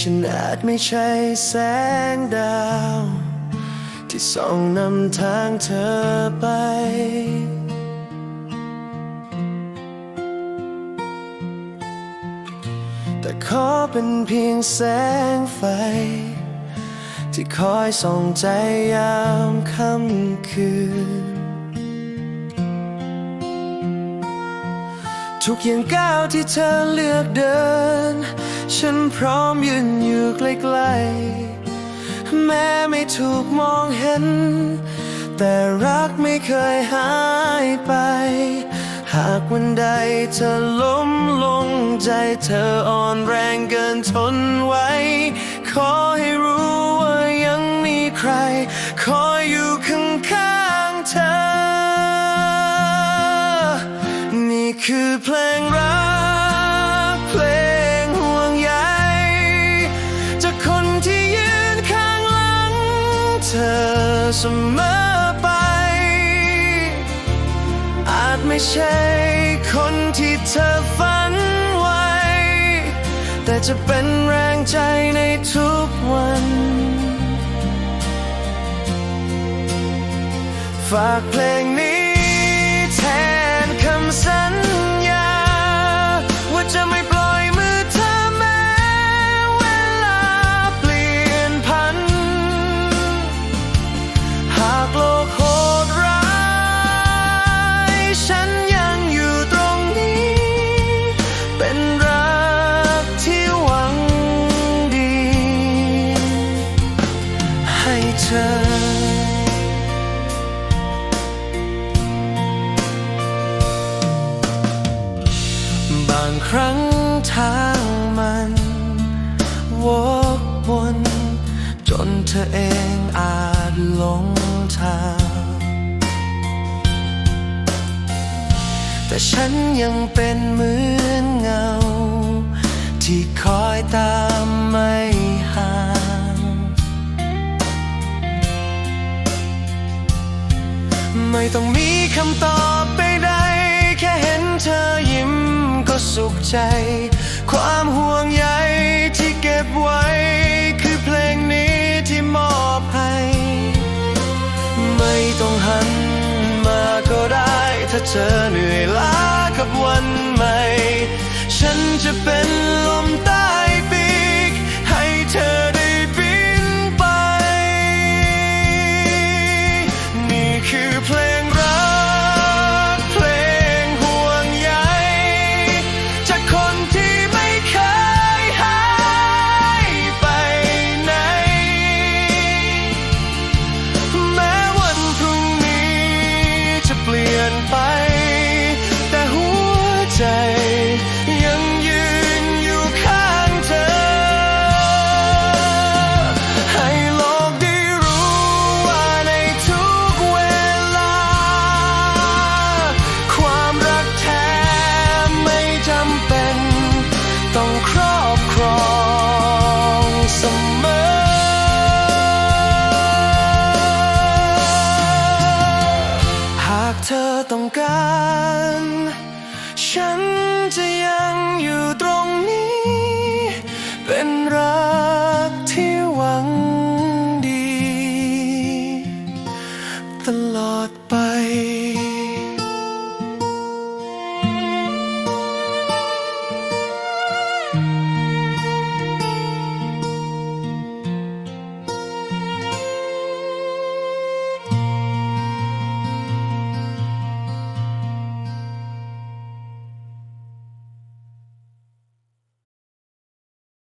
ฉันอาจไม่ใช่แสงดาว ที่ส่องนำทางเธอไป แต่ขอเป็นเพียงแสงไฟ ที่คอยส่องใจยามค่ำคืน ทุกอย่างก้าวที่เธอเลือกเดิน ฉันพร้อมยืนอยู่ใกล้ๆ แม้ไม่ถูกมองเห็น แต่รักไม่เคยหายไป หากวันใดเธอล้มลงใจเธออ่อนแรงเกินทนไว้ ขอให้รู้ว่ายังมีใคร คอยอยู่ข้างๆเธอ นี่คือเพลง เสมอไป อาจไม่ใช่คนที่เธอฝันไว้ แต่จะเป็นแรงใจในทุกวัน ฝากเพลงนี้ ครั้งทางมันวกวนจนเธอเองอาจหลงทาง แต่ฉันยังเป็นเหมือนเงา ที่คอยตามไม่ห่าง ไม่ต้องมีคำตอบ สุขใจ ความห่วงใยที่เก็บไว้ คือเพลงนี้ที่มอบให้ ไม่ต้องหันมาก็ได้ ถ้าเธอเหนื่อยล้ากับวันใหม่ ฉันจะเป็น จะยังอยู่ตรงนี้ เป็นรักที่หวังดี ตลอดไป